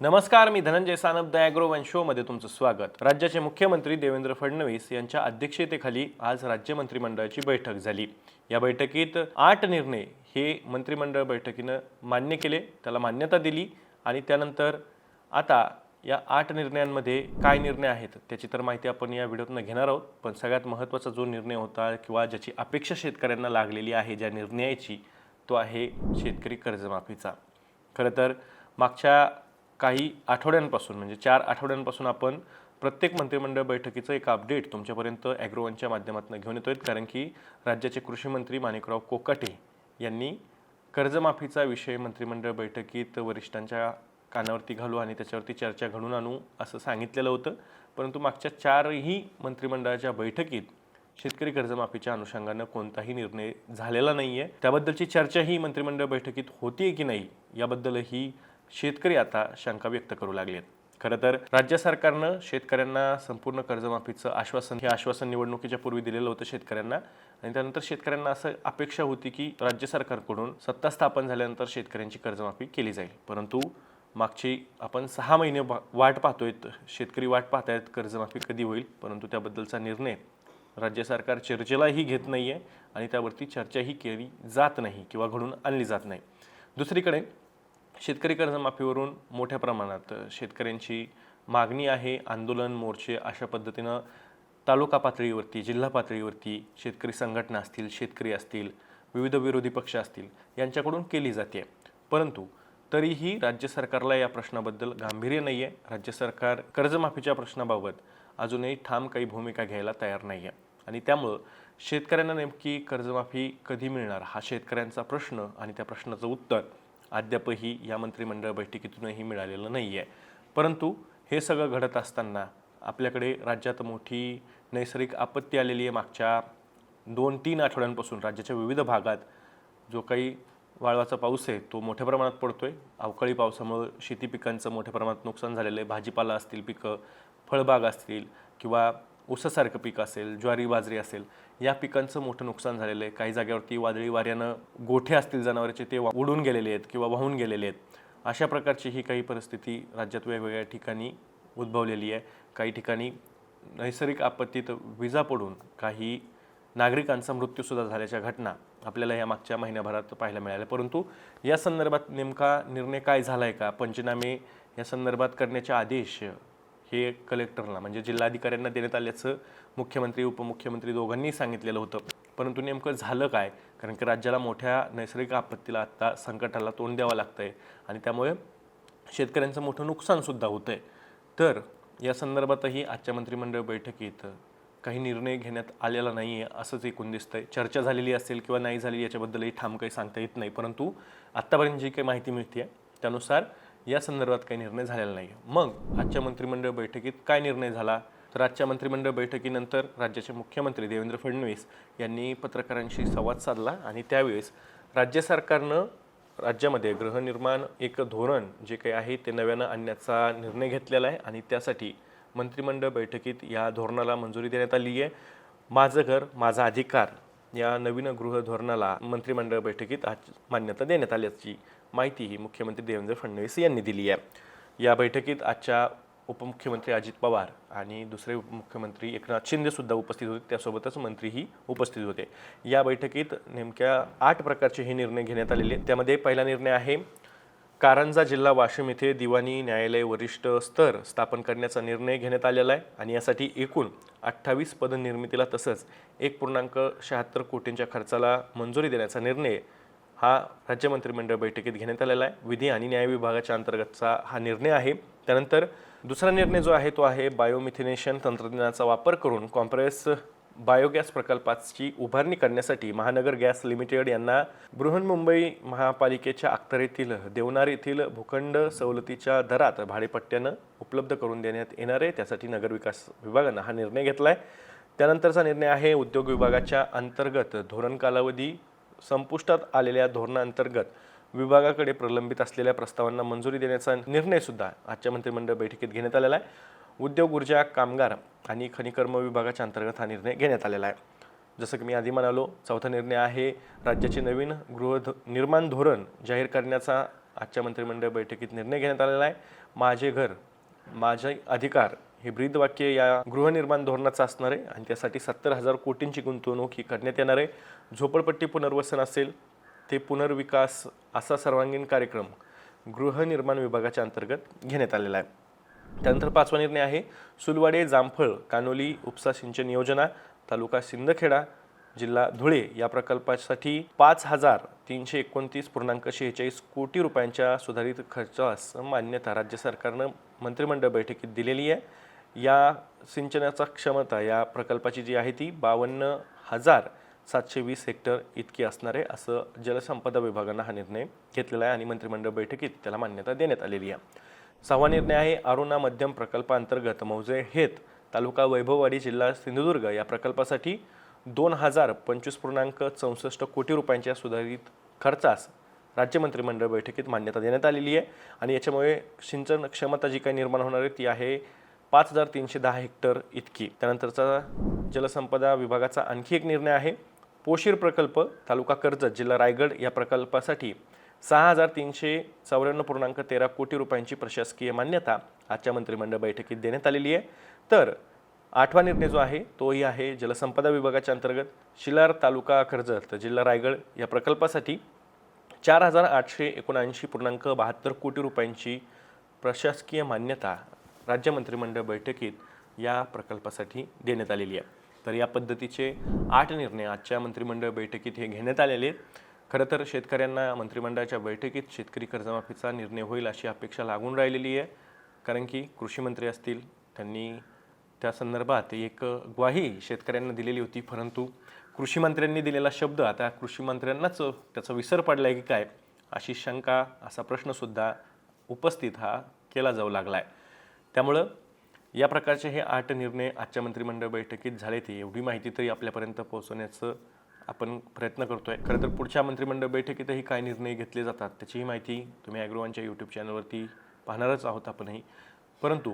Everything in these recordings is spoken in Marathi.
नमस्कार मी Dhananjay Sanap the agro one शोमध्ये तुमचं स्वागत. राज्याचे मुख्यमंत्री देवेंद्र फडणवीस यांच्या अध्यक्षतेखाली आज राज्य मंत्रिमंडळाची बैठक झाली. या बैठकीत आठ निर्णय हे मंत्रिमंडळ बैठकीनं मान्य केले त्याला मान्यता दिली आणि त्यानंतर आता या आठ निर्णयांमध्ये काय निर्णय आहेत त्याची तर माहिती आपण या व्हिडिओतनं घेणार आहोत. पण सगळ्यात महत्त्वाचा जो निर्णय होता किंवा ज्याची अपेक्षा शेतकऱ्यांना लागलेली आहे ज्या निर्णयाची तो आहे शेतकरी कर्जमाफीचा. खरं तर मागच्या काही आठवड्यांपासून म्हणजे चार आठवड्यांपासून आपण प्रत्येक मंत्रिमंडळ बैठकीचं एक अपडेट तुमच्यापर्यंत ॲग्रोवनच्या माध्यमातून घेऊन येतोय. कारण की राज्याचे कृषीमंत्री माणिकराव कोकाटे यांनी कर्जमाफीचा विषय मंत्रिमंडळ बैठकीत वरिष्ठांच्या कानावरती घालू आणि त्याच्यावरती चर्चा घडून आणू असं सांगितलेलं होतं. परंतु मागच्या चारही मंत्रिमंडळाच्या बैठकीत शेतकरी कर्जमाफीच्या अनुषंगानं कोणताही निर्णय झालेला नाही आहे त्याबद्दलची चर्चा ही मंत्रिमंडळ बैठकीत होतीये की नाही याबद्दलही शेतकरी आता शंका व्यक्त करू लागलेत. आहेत खरं तर राज्य सरकारनं शेतकऱ्यांना संपूर्ण कर्जमाफीचं आश्वासन हे आश्वासन निवडणुकीच्या पूर्वी दिलेलं होतं शेतकऱ्यांना. आणि त्यानंतर शेतकऱ्यांना असं अपेक्षा होती की राज्य सरकारकडून सत्ता स्थापन झाल्यानंतर शेतकऱ्यांची कर्जमाफी केली जाईल. परंतु मागची आपण सहा महिने वाट पाहतोय. शेतकरी वाट पाहतायत कर्जमाफी कधी होईल. परंतु त्याबद्दलचा निर्णय राज्य सरकार चर्चेलाही घेत नाही आहे आणि त्यावरती चर्चाही केली जात नाही किंवा घडून आणली जात नाही. दुसरीकडे शेतकरी कर्जमाफीवरून मोठ्या प्रमाणात शेतकऱ्यांची मागणी आहे. आंदोलन मोर्चे अशा पद्धतीनं तालुका पातळीवरती जिल्हा पातळीवरती शेतकरी संघटना असतील शेतकरी असतील विविध विरोधी पक्ष असतील यांच्याकडून केली जाते. परंतु तरीही राज्य सरकारला या प्रश्नाबद्दल गांभीर्य नाही आहे राज्य सरकार कर्जमाफीच्या प्रश्नाबाबत अजूनही ठाम काही भूमिका घ्यायला तयार नाही आहे आणि त्यामुळं शेतकऱ्यांना नेमकी कर्जमाफी कधी मिळणार हा शेतकऱ्यांचा प्रश्न आणि त्या प्रश्नाचं उत्तर अद्यापही या मंत्रिमंडळ बैठकीतूनही मिळालेलं नाही आहे परंतु हे सगळं घडत असताना आपल्याकडे राज्यात मोठी नैसर्गिक आपत्ती आलेली आहे. मागच्या दोन तीन आठवड्यांपासून राज्याच्या विविध भागात जो काही वाळवाचा पाऊस आहे तो मोठ्या प्रमाणात पडतो आहे अवकाळी पावसामुळं शेती पिकांचं मोठ्या प्रमाणात नुकसान झालेलं आहे. भाजीपाला असतील पिकं फळबाग असतील किंवा ऊसासारखं पीक असेल ज्वारी बाजरी असेल या पिकांचं मोठं नुकसान झालेलं आहे. काही जागेवरती वादळी वाऱ्यानं गोठे असतील जनावरांचे ते वा- उडून गेलेले आहेत किंवा वाहून गेलेले आहेत. अशा प्रकारची ही काही परिस्थिती राज्यात वेगवेगळ्या ठिकाणी उद्भवलेली आहे. काही ठिकाणी नैसर्गिक आपत्तीत विजा पडून काही नागरिकांचा मृत्यूसुद्धा झाल्याच्या घटना आपल्याला या मागच्या महिन्याभरात पाहायला मिळाल्या. परंतु या संदर्भात नेमका निर्णय काय झाला आहे का? पंचनामे या संदर्भात करण्याचे आदेश हे कलेक्टरला म्हणजे जिल्हाधिकाऱ्यांना देण्यात आल्याचं मुख्यमंत्री उपमुख्यमंत्री दोघांनी सांगितलेलं होतं. परंतु नेमकं झालं काय? कारण की राज्याला मोठ्या नैसर्गिक आपत्तीला आत्ता संकटाला तोंड द्यावं लागतं आहे आणि त्यामुळे शेतकऱ्यांचं मोठं नुकसानसुद्धा होतं आहे तर या संदर्भातही आजच्या मंत्रिमंडळ बैठकीत काही निर्णय घेण्यात आलेला नाही आहे असंच एकूण दिसतंय. चर्चा झालेली असेल किंवा नाही झालेली याच्याबद्दलही ठाम काही सांगता येत नाही. परंतु आत्तापर्यंत जी काही माहिती मिळते आहे त्यानुसार या संदर्भात काही निर्णय झालेला नाही मग आजच्या मंत्रिमंडळ बैठकीत काय निर्णय झाला? तर आजच्या मंत्रिमंडळ बैठकीनंतर राज्याचे मुख्यमंत्री देवेंद्र फडणवीस यांनी पत्रकारांशी संवाद साधला आणि त्यावेळेस राज्य सरकारनं राज्यामध्ये गृहनिर्माण एक धोरण जे काही आहे ते नव्यानं आणण्याचा निर्णय घेतलेला आहे आणि त्यासाठी मंत्रिमंडळ बैठकीत या धोरणाला मंजुरी देण्यात आली आहे. माझं घर माझा अधिकार या नवीन गृह धोरणाला मंत्रिमंडळ बैठकीत आज मान्यता देण्यात आल्याची माहिती ही मुख्यमंत्री देवेंद्र फडणवीस यांनी दिली आहे. या बैठकीत आजच्या उपमुख्यमंत्री अजित पवार आणि दुसरे उपमुख्यमंत्री एकनाथ शिंदेसुद्धा उपस्थित होते. त्यासोबतच मंत्रीही उपस्थित होते. या बैठकीत नेमक्या आठ प्रकारचे हे निर्णय घेण्यात आलेले आहेत. त्यामध्ये पहिला निर्णय आहे कारंजा जिल्हा वाशिम येथे दिवाणी न्यायालय वरिष्ठ स्तर स्थापन करण्याचा निर्णय घेण्यात आलेला आहे आणि यासाठी एकूण अठ्ठावीस पदनिर्मितीला तसंच एक पूर्णांक शहात्तर कोटींच्या खर्चाला मंजुरी देण्याचा निर्णय हा राज्य मंत्रिमंडळ बैठकीत घेण्यात आलेला आहे. विधी आणि न्याय विभागाच्या अंतर्गतचा हा निर्णय आहे. त्यानंतर दुसरा निर्णय जो आहे तो आहे बायोमिथिनेशन तंत्रज्ञानाचा वापर करून कॉम्प्रेस बायोगॅस प्रकल्पाची उभारणी करण्यासाठी महानगर गॅस लिमिटेड यांना बृहन्मुंबई महापालिकेच्या अखत्यारीतील देवनार येथील भूखंड सवलतीच्या दरात भाडेपट्ट्यानं उपलब्ध करून देण्यात येणार आहे. त्यासाठी नगरविकास विभागानं हा निर्णय घेतला आहे त्यानंतरचा निर्णय आहे उद्योग विभागाच्या अंतर्गत धोरण कालावधी संपुष्टात आलेल्या धोरणांतर्गत विभागाकडे प्रलंबित असलेल्या प्रस्तावांना मंजुरी देण्याचा निर्णयसुद्धा आजच्या मंत्रिमंडळ बैठकीत घेण्यात आलेला आहे. उद्योग ऊर्जा कामगार आणि खनिकर्म विभागाच्या अंतर्गत हा निर्णय घेण्यात आलेला आहे. जसं की मी आधी म्हणालो चौथा निर्णय आहे राज्याचे नवीन गृह निर्माण धोरण जाहीर करण्याचा आजच्या मंत्रिमंडळ बैठकीत निर्णय घेण्यात आलेला आहे. माझे घर माझे अधिकार हे ब्रीद वाक्य या गृहनिर्माण धोरणाचं असणार आहे आणि त्यासाठी सत्तर हजार कोटींची गुंतवणूक ही करण्यात येणार आहे. झोपडपट्टी पुनर्वसन असेल ते पुनर्विकास असा सर्वांगीण कार्यक्रम गृहनिर्माण विभागाच्या अंतर्गत घेण्यात आलेला आहे. त्यानंतर पाचवा निर्णय आहे सुलवाडे जामफळ कानोली उपसा सिंचन योजना तालुका सिंदखेडा जिल्हा धुळे या प्रकल्पासाठी पाच हजार तीनशे एकोणतीस पूर्णांक शेहेचाळीस कोटी रुपयांच्या सुधारित खर्चास मान्यता राज्य सरकारनं मंत्रिमंडळ बैठकीत दिलेली आहे. या सिंचनाचा क्षमता या प्रकल्पाची जी आहे ती बावन्न हजार सातशे वीस हेक्टर इतकी असणार आहे असं जलसंपदा विभागानं हा निर्णय घेतलेला आहे आणि मंत्रिमंडळ बैठकीत त्याला मान्यता देण्यात आलेली आहे. सहावा निर्णय आहे अरुणा मध्यम प्रकल्पांतर्गत मौजे हेत तालुका वैभववाडी जिल्हा सिंधुदुर्ग या प्रकल्पासाठी दोन हजार पंचवीस पूर्णांक चौसष्ट कोटी रुपयांच्या सुधारित खर्चास राज्य मंत्रिमंडळ बैठकीत मान्यता देण्यात आलेली आहे. आणि याच्यामुळे सिंचन क्षमता जी काही निर्माण होणार आहे ती आहे पाच हजार तीनशे दहा हेक्टर इतकी. त्यानंतरचा जलसंपदा विभागाचा आणखी एक निर्णय आहे. पोशीर प्रकल्प तालुका कर्जत जिल्हा रायगड या प्रकल्पासाठी सहा हजार तीनशे चौऱ्याण्णव पूर्णांक तेरा कोटी रुपयांची प्रशासकीय मान्यता आजच्या मंत्रिमंडळ बैठकीत देण्यात आलेली आहे. तर आठवा निर्णय जो आहे तोही आहे जलसंपदा विभागाच्या अंतर्गत शिलार तालुका कर्जत जिल्हा रायगड या प्रकल्पासाठी चार हजार आठशे एकोणऐंशी पूर्णांक बहात्तर कोटी रुपयांची प्रशासकीय मान्यता राज्य मंत्रिमंडळ बैठकीत या प्रकल्पासाठी देण्यात आलेली आहे. तर या पद्धतीचे आठ निर्णय आजच्या मंत्रिमंडळ बैठकीत हे घेण्यात आलेले आहेत. खरं तर शेतकऱ्यांना मंत्रिमंडळाच्या बैठकीत शेतकरी कर्जमाफीचा निर्णय होईल अशी अपेक्षा लागून राहिलेली आहे. कारण की कृषी मंत्री असतील त्यांनी त्या संदर्भात एक ग्वाही शेतकऱ्यांना दिलेली होती. परंतु कृषी मंत्र्यांनी दिलेला शब्द आता कृषी मंत्र्यांनाच त्याचा विसर पडला आहे की काय अशी शंका असा प्रश्नसुद्धा उपस्थित हा केला जाऊ लागला आहे त्यामुळं या प्रकारचे हे आठ निर्णय आजच्या मंत्रिमंडळ बैठकीत झाले ते एवढी माहिती तरी आपल्यापर्यंत पोहोचवण्याचं आपण प्रयत्न करतोय. खरं तर पुढच्या मंत्रिमंडळ बैठकीतही काय निर्णय घेतले जातात त्याचीही माहिती तुम्ही ॲग्रोवानच्या यूट्यूब चॅनलवरती पाहणारच आहोत आपणही. परंतु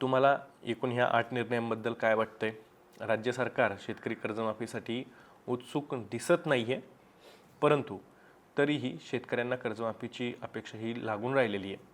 तुम्हाला एकूण ह्या आठ निर्णयांबद्दल काय वाटतंय? राज्य सरकार शेतकरी कर्जमाफीसाठी उत्सुक दिसत नाही आहे परंतु तरीही शेतकऱ्यांना कर्जमाफीची अपेक्षा ही लागून राहिलेली आहे.